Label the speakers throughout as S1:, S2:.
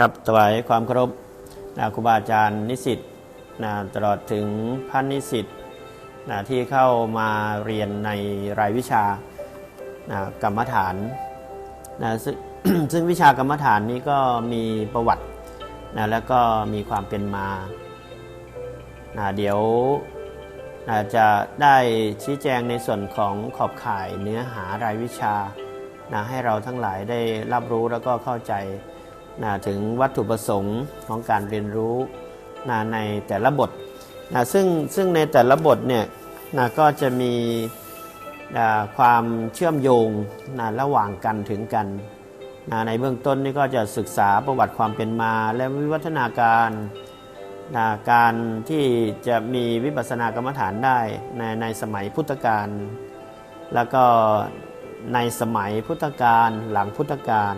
S1: ครับถวายความเคารพนะครูบาอาจารย์นิสิตนะตลอดถึงพันนิสิตนะที่เข้ามาเรียนในรายวิชานะกรรมฐานนะซึ่งซึ่งวิชากรรมฐานนี้ก็มีประวัตินะแล้วก็มีความเป็นมานะเดี๋ยวนะจะได้ชี้แจงในส่วนของขอบข่ายเนื้อหารายวิชานะให้เราทั้งหลายได้รับรู้แล้วก็เข้าใจ นะถึงวัตถุประสงค์ของการเรียนรู้นะในแต่ละบทนะซึ่งซึ่งในแต่ละบทเนี่ยนะก็จะมีนะความเชื่อมโยงนะระหว่างกันถึงกันนะในเบื้องต้นนี่ก็จะศึกษาประวัติความเป็นมาและวิวัฒนาการนะการที่จะมีวิปัสสนากรรมฐานได้ในในสมัยพุทธกาลแล้วก็ในสมัยพุทธกาลหลังพุทธกาล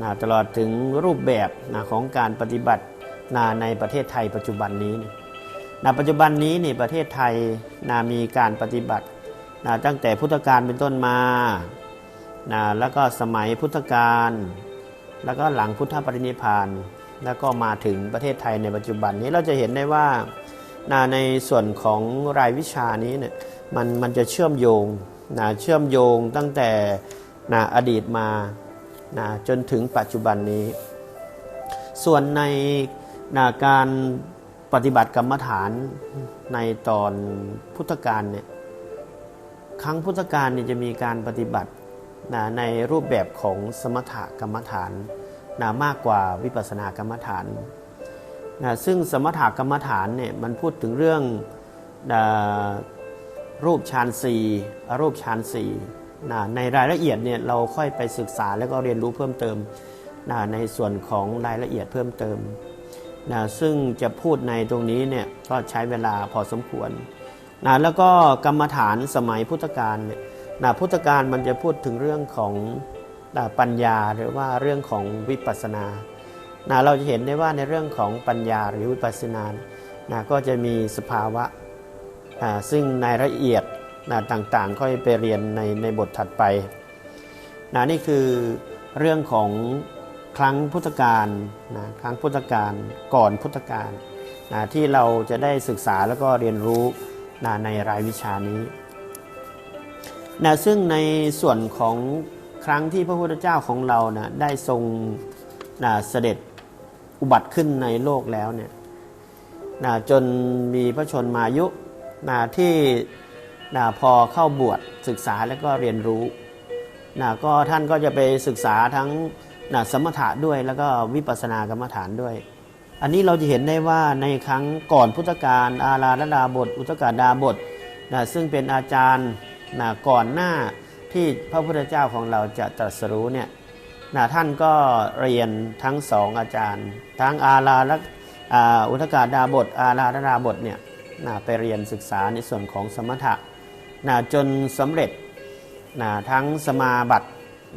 S1: นะตลอดถึงรูปแบบนะของการปฏิบัตินะในประเทศไทยปัจจุบันนี้นะปัจจุบันนี้นี่ประเทศไทยนะมีการปฏิบัตินะตั้งแต่พุทธกาลเป็นต้นมานะแล้วก็สมัยพุทธกาลแล้วก็หลังพุทธปรินิพพานแล้วก็มาถึงประเทศไทยในปัจจุบันนี้เราจะเห็นได้ว่านะในส่วนของรายวิชานี้เนี่ยมันมันจะเชื่อมโยงนะเชื่อมโยงตั้งแต่นะอดีตมา นะจนถึงปัจจุบันนี้ ส่วนในนะการปฏิบัติกรรมฐานในตอนพุทธกาลเนี่ยครั้งพุทธกาลเนี่ยจะมีการปฏิบัตินะในรูปแบบของสมถกรรมฐานนะมากกว่าวิปัสสนากรรมฐานนะซึ่งสมถกรรมฐานเนี่ยมันพูดถึงเรื่องนะรูปฌานสี่อรูปฌานสี่ นะในรายละเอียดเนี่ยเราค่อยไปศึกษาแล้วก็เรียนรู้เพิ่มเติมนะในส่วนของรายละเอียดเพิ่มเติมนะซึ่งจะพูดในตรงนี้เนี่ยก็ใช้เวลาพอสมควรนะแล้วก็กรรมฐานสมัยพุทธกาลเนี่ยนะพุทธกาลมันจะพูดถึงเรื่องของนะปัญญาหรือว่าเรื่องของวิปัสสนานะเราจะเห็นได้ว่าในเรื่องของปัญญาหรือวิปัสสนานะก็จะมีสภาวะอ่าซึ่งในรายละเอียด นะต่างๆ ค่อยไปเรียนในในบทถัดไปนะนี่คือเรื่องของครั้งพุทธกาลนะครั้งพุทธกาลก่อนพุทธกาลนะที่เราจะได้ศึกษาแล้วก็เรียนรู้นะในรายวิชานี้นะซึ่งในส่วนของครั้งที่พระพุทธเจ้าของเรานะได้ทรงนะเสด็จอุบัติขึ้นในโลกแล้วเนี่ยนะจนมีพระชนมายุนะที่ นะพอเข้าบวชศึกษาแล้วก็เรียนรู้นะก็ท่านก็จะไปศึกษาทั้งนะสมถะด้วยแล้วก็วิปัสสนากรรมฐานด้วย อันนี้เราจะเห็นได้ว่าในครั้งก่อนพุทธกาลอาราธดาบท อุตกาดาบทนะซึ่งเป็นอาจารย์นะก่อนหน้าที่พระพุทธเจ้าของเราจะตรัสรู้เนี่ยนะท่านก็เรียนทั้งสองอาจารย์ ทั้งอาราและอุตกาดาบท อาราธดาบทเนี่ยนะไปเรียนศึกษาในส่วนของสมถะ นะจนสำเร็จนะทั้งสมาบัติ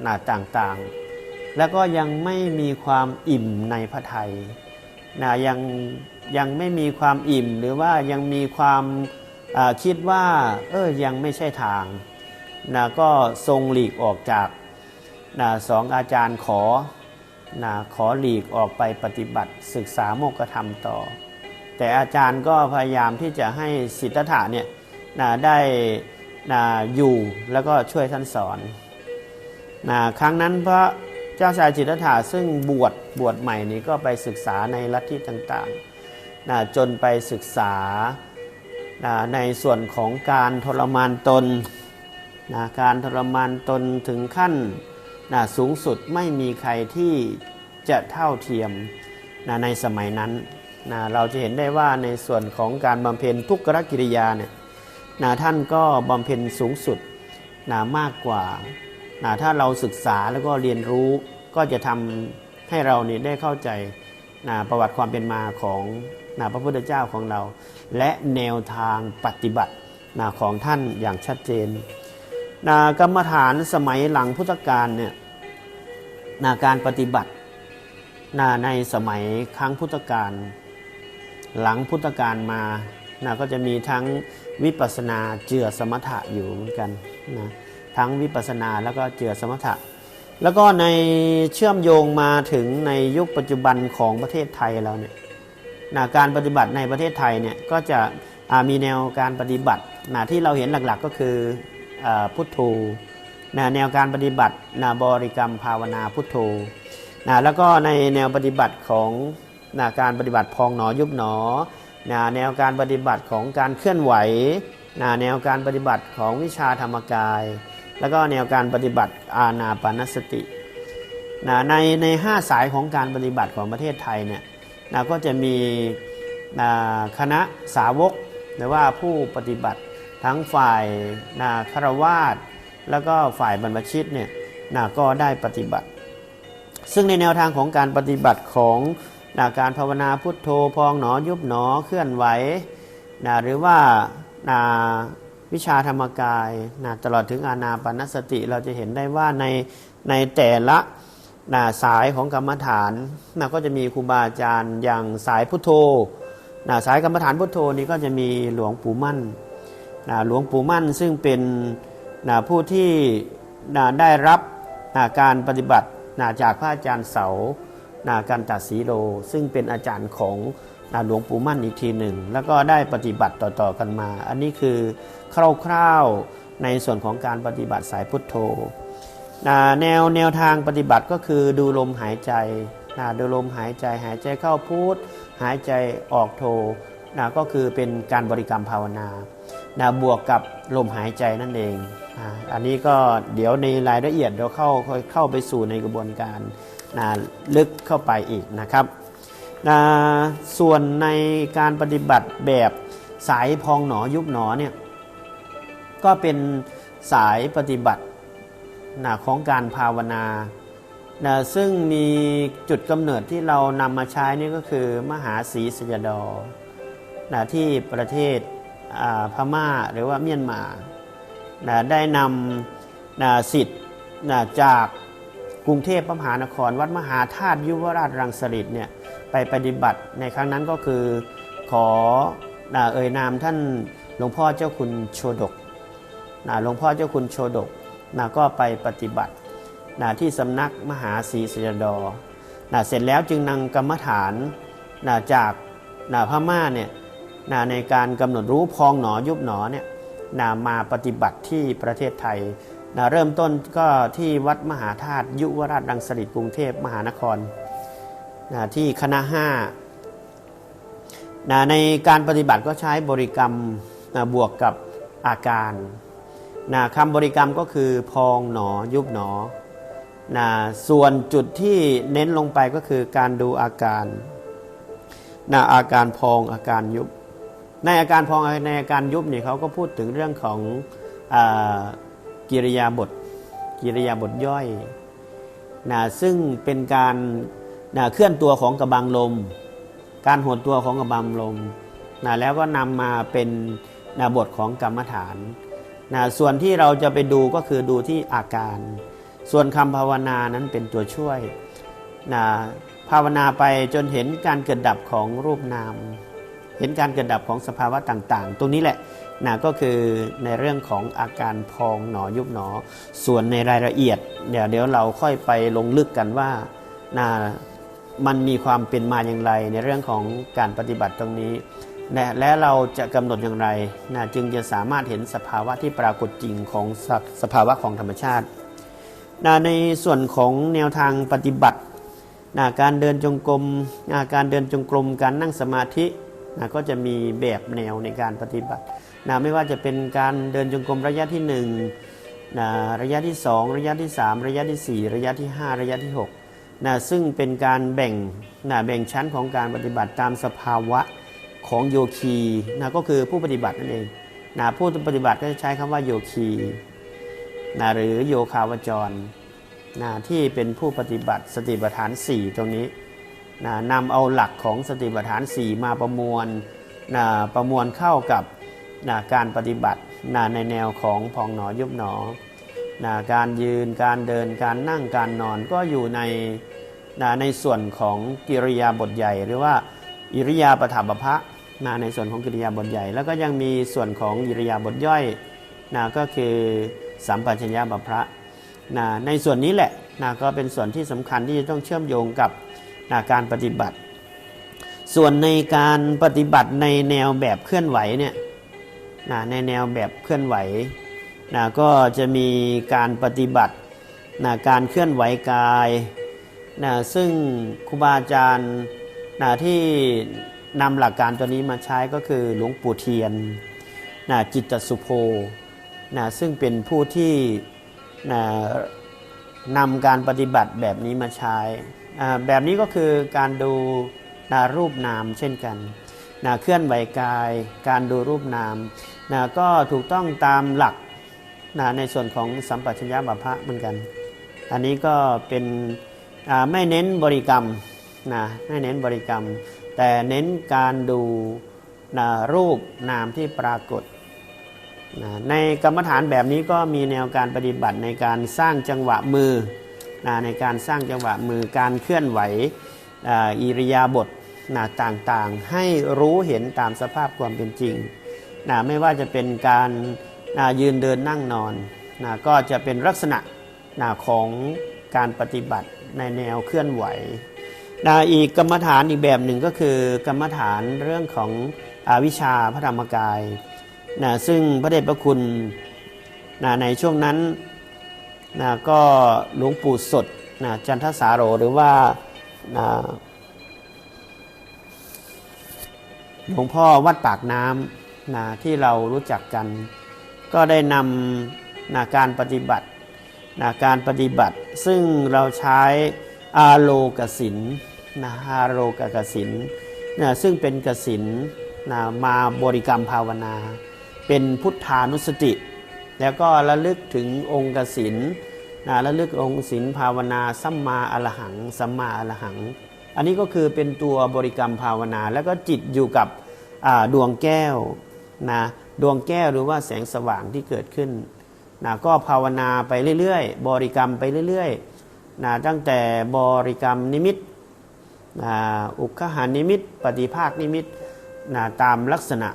S1: นะต่างๆ แล้วก็ยังไม่มีความอิ่มในพระไทยนะยังยังไม่มีความอิ่มหรือว่ายังมีความคิดว่าเออยังไม่ใช่ทางนะก็ทรงหลีกออกจากนะสองอาจารย์ขอนะขอหลีกออกไปปฏิบัติศึกษาโมกขธรรมต่อ แต่อาจารย์ก็พยายามที่จะให้สิทธัตถะเนี่ยนะได้ อยู่แล้วก็ช่วยท่านสอนนะครั้งนั้นพระเจ้าชายสิทธัตถะซึ่งบวชบวชใหม่นี้ก็ไปศึกษาในลัทธิต่างๆนะจนไปศึกษานะในส่วนของการทรมานตนนะการทรมานตนถึงขั้นนะสูงสุดไม่มีใครที่จะเท่าเทียมนะในสมัยนั้นนะเราจะเห็นได้ว่าในส่วนของการบำเพ็ญทุกขกิริยาเนี่ย นะท่านก็บำเพ็ญสูงสุดนะมากกว่านะถ้าเราศึกษาแล้วก็เรียนรู้ก็จะทำให้เราเนี่ยได้เข้าใจนะประวัติความเป็นมาของนะพระพุทธเจ้าของเรา และแนวทางปฏิบัตินะของท่านอย่างชัดเจนนะกรรมฐานสมัยหลังพุทธกาลเนี่ยนะการปฏิบัตินะในสมัยครั้งพุทธกาลหลังพุทธกาลมา นะก็จะมีทั้งวิปัสนาเจือสมถะอยู่เหมือนกันนะทั้งวิปัสนาแล้วก็เจือสมถะ แล้วก็ในเชื่อมโยงมาถึงในยุคปัจจุบันของประเทศไทยเราเนี่ยนะการปฏิบัติในประเทศไทยเนี่ยก็จะมีแนวการปฏิบัตินะที่เราเห็นหลักๆก็คืออพุทโธนะแนวการปฏิบัตินะบริกรรมภาวนาพุทโธนะแล้วก็ในแนวปฏิบัติของนะการปฏิบัติพองหนอยุบหนอ นะแนวการปฏิบัติของการเคลื่อนไหวนะแนวการปฏิบัติของวิชาธรรมกาย แล้วก็แนวการปฏิบัติอาณาปานสตินะในในห้าสายของการปฏิบัติของประเทศไทยเนี่ยนะก็จะมีนะคณะสาวกหรือว่าผู้ปฏิบัติทั้งฝ่ายนะารวาสแล้วก็ฝ่ายบรรพชิตเนี่ยนะก็ได้ปฏิบัติ ซึ่งในแนวทางของการปฏิบัติของ นะการภาวนาพุทโธพองหนอยุบหนอเคลื่อนไหวนะหรือว่านะวิชาธรรมกายนะตลอดถึงอานาปนสติเราจะเห็นได้ว่าในในแต่ละนะสายของกรรมฐานนะก็จะมีครูบาอาจารย์อย่างสายพุทโธนะสายกรรมฐานพุทโธนี้ก็จะมีหลวงปู่มั่นนะหลวงปู่มั่นซึ่งเป็นนะผู้ที่นะได้รับนะการปฏิบัตินะจากพระอาจารย์เสา กันตสีโล ซึ่งเป็นอาจารย์ของหลวงปู่มั่นอีกทีหนึ่ง แล้วก็ได้ปฏิบัติต่อๆกันมา อันนี้คือคร่าวๆในส่วนของการปฏิบัติสายพุทโธแนวแนวทางปฏิบัติก็คือดูลมหายใจนะดูลมหายใจหายใจเข้าพุทหายใจออกโทนะก็คือเป็นการบริกรรมภาวนานะบวกกับลมหายใจนั่นเองนะอันนี้ก็เดี๋ยวในรายละเอียดเราเข้าค่อยเข้าไปสู่ในกระบวนการ นะลึกเข้าไปอีกนะครับนะส่วนในการปฏิบัติแบบสายพองหนอยุบหนอเนี่ยก็เป็นสายปฏิบัตินะของการภาวนานะซึ่งมีจุดกำเนิดที่เรานำมาใช้นี่ก็คือมหาศรีสยดอนะที่ประเทศอ่าพม่าหรือว่าเมียนมานะได้นำนะสิทธิ์นะจาก กรุงเทพมหานคร วัดมหาธาตุยุวราชรังสฤษเนี่ยไปปฏิบัติในครั้งนั้นก็คือขอเอ่ยนามท่านหลวงพ่อเจ้าคุณโชดกนะหลวงพ่อเจ้าคุณโชดกนะก็ไปปฏิบัตินะที่สำนักมหาศรีสยดอนะเสร็จแล้วจึงนำกรรมฐานนะจากนะพม่าเนี่ยนะในการกำหนดรู้พองหนอยุบหนอเนี่ยนะมาปฏิบัติที่ประเทศไทย นะเริ่มต้นก็ที่วัดมหาธาตุยุวราชรังสฤษกรุงเทพมหานครนะที่คณะห้านะในการปฏิบัติก็ใช้บริกรรมนะบวกกับอาการนะคำบริกรรมก็คือพองหนอยุบหนอนะส่วนจุดที่เน้นลงไปก็คือการดูอาการนะอาการพองอาการยุบ ในอาการพองในอาการยุบเนี่ยเขาก็พูดถึงเรื่องของอ กิริยาบท กิริยาบทย่อยนะซึ่งเป็นการนะเคลื่อนตัวของกระบังลม การหดตัวของกระบังลมนะแล้วก็นำมาเป็นนะบทของกรรมฐานนะส่วนที่เราจะไปดูก็คือดูที่อาการ ส่วนคำภาวนานั้นเป็นตัวช่วยนะภาวนาไปจนเห็นการเกิดดับของรูปนาม เห็นการเกิดดับของสภาวะต่างๆ ตรงนี้แหละนะก็คือในเรื่องของอาการพองหนอยุบหนอ ส่วนในรายละเอียด เดี๋ยวเดี๋ยวเราค่อยไปลงลึกกันว่านะมันมีความเป็นมาอย่างไร ในเรื่องของการปฏิบัติตรงนี้นะและเราจะกำหนดอย่างไรนะจึงจะสามารถเห็นสภาวะที่ปรากฏจริงของสสภาวะของธรรมชาตินะในส่วนของแนวทางปฏิบัตินะการเดินจงกรมนะการเดินจงกรม การนั่งสมาธิ นะก็จะมีแบบแนวในการปฏิบัตินะไม่ว่าจะเป็นการเดินจงกรมระยะที่1นะระยะที่ 2 ระยะที่ 3 ระยะที่ 4 ระยะที่ 5 ระยะที่6นะซึ่งเป็นการแบ่งนะแบ่งชั้นของการปฏิบัติตามสภาวะของโยคีนะก็คือผู้ปฏิบัตินั่นเองนะผู้ปฏิบัติก็จะใช้คำว่าโยคีนะหรือโยคาวจรนะที่เป็นผู้ปฏิบัติสติปัฏฐาน 4 ตรงนี้ นะนำเอาหลักของสติปัฏฐาน 4 มาประมวลนะประมวลเข้ากับนะการปฏิบัตินะในแนวของพองหนอยุบหนอนะการยืนการเดินการนั่งการนอนก็อยู่ในนะในส่วนของกิริยาบทใหญ่ หรือว่าอิริยาปถบพะนะในส่วนของกิริยาบทใหญ่ แล้วก็ยังมีส่วนของอิริยาบทย่อยนะก็คือสัมปชัญญะบพพะนะในส่วนนี้แหละนะก็เป็นส่วนที่สำคัญที่จะต้องเชื่อมโยงกับ การปฏิบัติ ส่วนในการปฏิบัติในแนวแบบเคลื่อนไหวเนี่ยนะในแนวแบบเคลื่อนไหวนะก็จะมีการปฏิบัตินะการเคลื่อนไหวกายนะซึ่งครูบาอาจารย์นะที่นำหลักการตัวนี้มาใช้ก็คือหลวงปู่เทียนนะจิตตสุโภนะซึ่งเป็นผู้ที่นะนำการปฏิบัติแบบนี้มาใช้ แบบนี้ก็คือการดูนะรูปนามเช่นกันนะเคลื่อนไหวกาย การดูรูปนามนะก็ถูกต้องตามหลักนะในส่วนของสัมปชัญญะบัพพะเหมือนกัน อันนี้ก็เป็นไม่เน้นบริกรรมนะไม่เน้นบริกรรม แต่เน้นการดูนะรูปนามที่ปรากฏนะในกรรมฐานแบบนี้ก็มีแนวการปฏิบัติในการสร้างจังหวะมือ นะในการสร้างจังหวะมือการเคลื่อนไหวอ,อิริยาบถนะต่างๆ ให้รู้เห็นตามสภาพความเป็นจริงนะไม่ว่าจะเป็นการนะยืนเดินนั่งนอนนะก็จะเป็นลักษณะนะของการปฏิบัติในแนวเคลื่อนไหวนะอีกกรรมฐานอีกแบบหนึ่งก็คือกรรมฐานเรื่องของอวิชชาพระธรรมกายนะซึ่งพระเดชพระคุณนะในช่วงนั้น นะก็หลวงปู่สดนะจันทสาโรหรือว่านะหลวงพ่อวัดปากน้ำนะที่เรารู้จักกัน ก็ได้นำนะการปฏิบัตินะการปฏิบัติ ซึ่งเราใช้อาโลกสินนะอาโลกกสินนะซึ่งเป็นกสินนะมาบริกรรมภาวนา เป็นพุทธานุสติ แล้วก็ระลึกถึงองค์กสินนะระลึกองค์ศินภาวนาสัมมาอรหังสัมมาอรหัง อันนี้ก็คือเป็นตัวบริกรรมภาวนา แล้วก็จิตอยู่กับดวงแก้วนะดวงแก้วหรือว่าแสงสว่างที่เกิดขึ้นนะก็ภาวนาไปเรื่อยๆ บริกรรมไปเรื่อยๆนะตั้งแต่บริกรรมนิมิตนะอุคหานิมิต ปฏิภาคนิมิตนะตามลักษณะ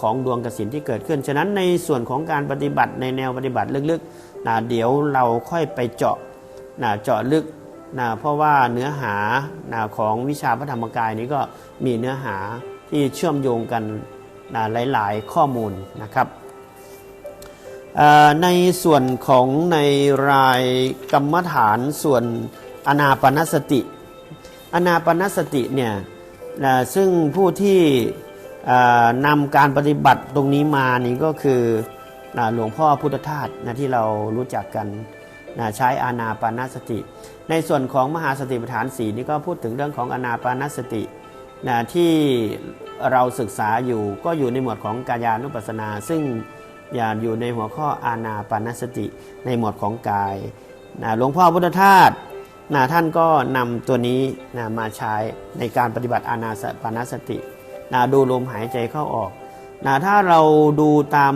S1: ของดวงกสินที่เกิดขึ้น ฉะนั้นในส่วนของการปฏิบัติในแนวปฏิบัติลึกๆนะเดี๋ยวเราค่อยไปเจาะนะเจาะลึกนะเพราะว่าเนื้อหานะของวิชาพระธรรมกายนี้ก็มีเนื้อหาที่เชื่อมโยงกันนะหลายๆ ข้อมูลนะครับ ในส่วนของในรายกรรมฐานส่วนอนาปนสติ อนาปนสติเนี่ยซึ่งผู้ที่ นำการปฏิบัติตรงนี้มานี่ก็คือหลวงพ่อพุทธทาสนะที่เรารู้จักกันนะใช้อานาปานสติ ในส่วนของมหาสติปัฏฐานสีนี่ก็พูดถึงเรื่องของอนาปานสตินะที่เราศึกษาอยู่ก็อยู่ในหมวดของกายานุปัสสนา ซึ่งอย่าอยู่ในหัวข้ออาณาปานสติในหมวดของกายนะหลวงพ่อพุทธทาสนะท่านก็นำตัวนี้นะมาใช้ในการปฏิบัติอาณาปานสติ นะดูลมหายใจเข้าออกนะถ้าเราดูตาม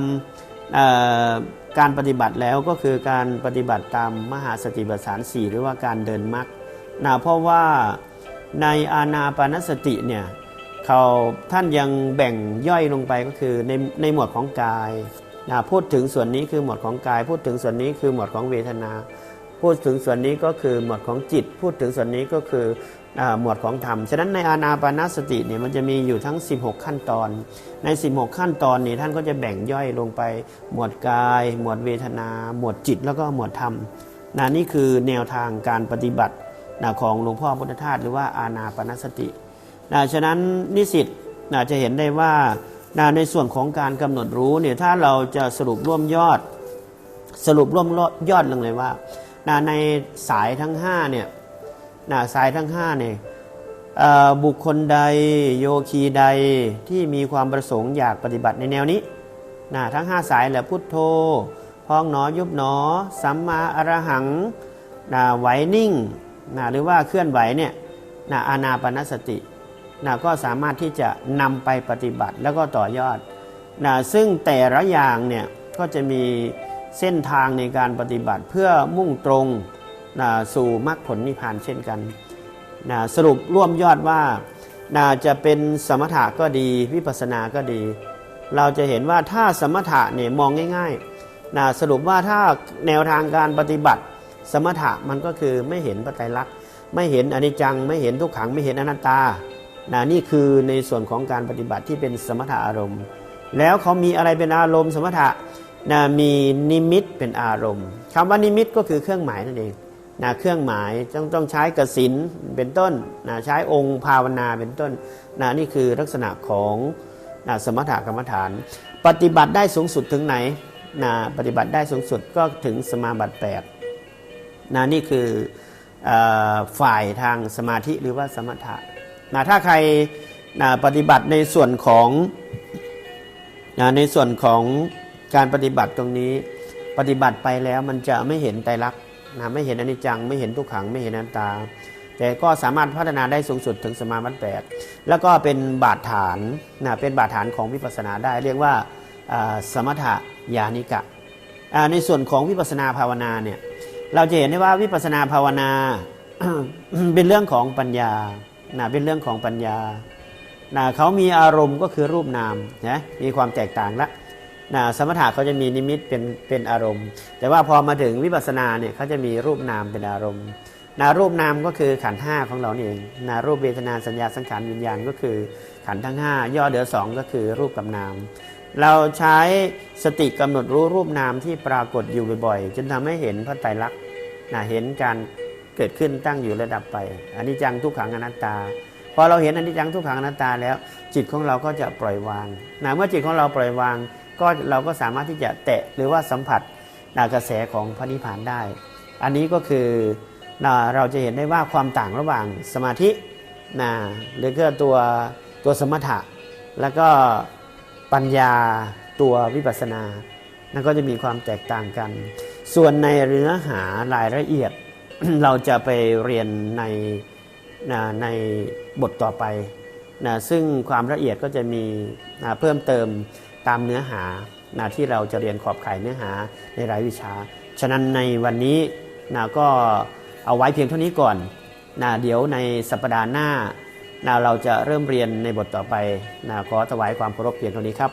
S1: การปฏิบัติแล้วก็คือการปฏิบัติตามมหาสติปัฏฐานสี่หรือว่าการเดินมรรคนะเพราะว่าในอาณาปานสติเนี่ยเขาท่านยังแบ่งย่อยลงไปก็คือในในหมวดของกายนะพูดถึงส่วนนี้คือหมวดของกาย พูดถึงส่วนนี้คือหมวดของเวทนา พูดถึงส่วนนี้ก็คือหมวดของจิต พูดถึงส่วนนี้ก็คืออหมวดของธรรม ฉะนั้นในอานาปานสติเนี่ยมันจะมีอยู่ทั้ง 16 ขั้นตอน ใน 16 ขั้นตอนนี้ท่านก็จะแบ่งย่อยลงไป หมวดกาย หมวดเวทนา หมวดจิตแล้วก็หมวดธรรมนะนี่คือแนวทางการปฏิบัตินะของหลวงพ่อพุทธทาสหรือว่าอานาปานสตินะฉะนั้นนิสิตนะจะเห็นได้ว่านะในส่วนของการกำหนดรู้เนี่ยถ้าเราจะสรุปร่วมยอด สรุปร่วมยอดลงเลยว่า นะในสายทั้ง5เนี่ยนะสายทั้ง5เนี่ยบุคคลใดโยคีใดที่มีความประสงค์อยากปฏิบัติในแนวนี้นะทั้ง 5 สายแหละพุทโธพองหนอยุบหนอ สัมมาอรหังนะไหวนิ่งนะหรือว่าเคลื่อนไหวเนี่ยนะอานาปนสตินะก็สามารถที่จะนำไปปฏิบัติแล้วก็ต่อยอดนะซึ่งแต่ละอย่างเนี่ยก็จะมี เส้นทางในการปฏิบัติเพื่อมุ่งตรงนะสู่มรรคผลนิพพานเช่นกันนะสรุปร่วมยอดว่านะจะเป็นสมถะก็ดี วิปัสสนาก็ดี เราจะเห็นว่าถ้าสมถะเนี่ยมองง่ายๆนะสรุปว่าถ้าแนวทางการปฏิบัติ สมถะมันก็คือไม่เห็นพระไตรลักษณ์ไม่เห็นอนิจจัง ไม่เห็นทุกขังไม่เห็นอนัตตานะนี่คือในส่วนของการปฏิบัติที่เป็นสมถะอารมณ์ แล้วเขามีอะไรเป็นอารมณ์สมถะ นะมีนิมิตเป็นอารมณ์คำว่านิมิตก็คือเครื่องหมายนั่นเองนะเครื่องหมายต้องต้องใช้กสินเป็นต้นนะใช้องค์ภาวนาเป็นต้นนะนี่คือลักษณะของนะสมถะกรรมฐาน ปฏิบัติได้สูงสุดถึงไหนนะปฏิบัติได้สูงสุดก็ถึงสมาบัติแปดนะนี่คือเออฝ่ายทางสมาธิหรือว่าสมถะนะถ้าใครนะปฏิบัติในส่วนของนะในส่วนของ การปฏิบัติตรงนี้ปฏิบัติไปแล้วมันจะไม่เห็นไตรลักษณ์นะไม่เห็นอนิจจัง ไม่เห็นทุกขังไม่เห็นอนัตตา แต่ก็สามารถพัฒนาได้สูงสุดถึงสมาบัติแปดแล้วก็เป็นบาดฐานนะเป็นบาดฐานของวิปัสสนาได้ เรียกว่าสมถะญาณิกะในส่วนของวิปัสสนาภาวนาเนี่ยเราจะเห็นได้ว่าวิปัสสนาภาวนาเป็นเรื่องของปัญญานะเป็นเรื่องของปัญญานะเขามีอารมณ์ก็คือรูปนามนะมีความแตกต่างละ นะสมถะเขาจะมีนิมิตเป็นเป็นอารมณ์ แต่ว่าพอมาถึงวิปัสสนาเนี่ยเขาจะมีรูปนามเป็นอารมณ์นารูปนามก็คือขันธ์ห้าของเราเองนารูปเวทนาสัญญาสังขารวิญญาณก็คือขันธ์ทั้ง 5 ย่อเดือสองก็คือรูปกับนาม เราใช้สติกำหนดรู้รูปนามที่ปรากฏอยู่บ่อยๆ จนทำให้เห็นพระไตรลักษณ์นะเห็นการเกิดขึ้นตั้งอยู่ระดับไปอันนี้จังทุกขังอนัตตาพอเราเห็นอนิจจังทุกขังอนัตตาแล้ว จิตของเราก็จะปล่อยวางนะเมื่อจิตของเราปล่อยวาง ก็เราก็สามารถที่จะแตะหรือว่าสัมผัสนะกระแสของพระนิพพานได้ อันนี้ก็คือเราจะเห็นได้ว่าความต่างระหว่างสมาธินะหรือก็ตัวตัวสมถะ แล้วก็ปัญญาตัววิปัสสนานั่นก็จะมีความแตกต่างกัน ส่วนในเนื้อหารายละเอียดเราจะไปเรียนในนะในบทต่อไปนะซึ่งความละเอียดก็จะมีนะเพิ่มเติม ตามเนื้อหานะที่เราจะเรียนขอบข่ายเนื้อหาในรายวิชา ฉะนั้นในวันนี้นะก็เอาไว้เพียงเท่านี้ก่อนนะเดี๋ยวในสัปดาห์หน้านะเราจะเริ่มเรียนในบทต่อไปนะขอถวายความเคารพเพียงเท่านี้ครับ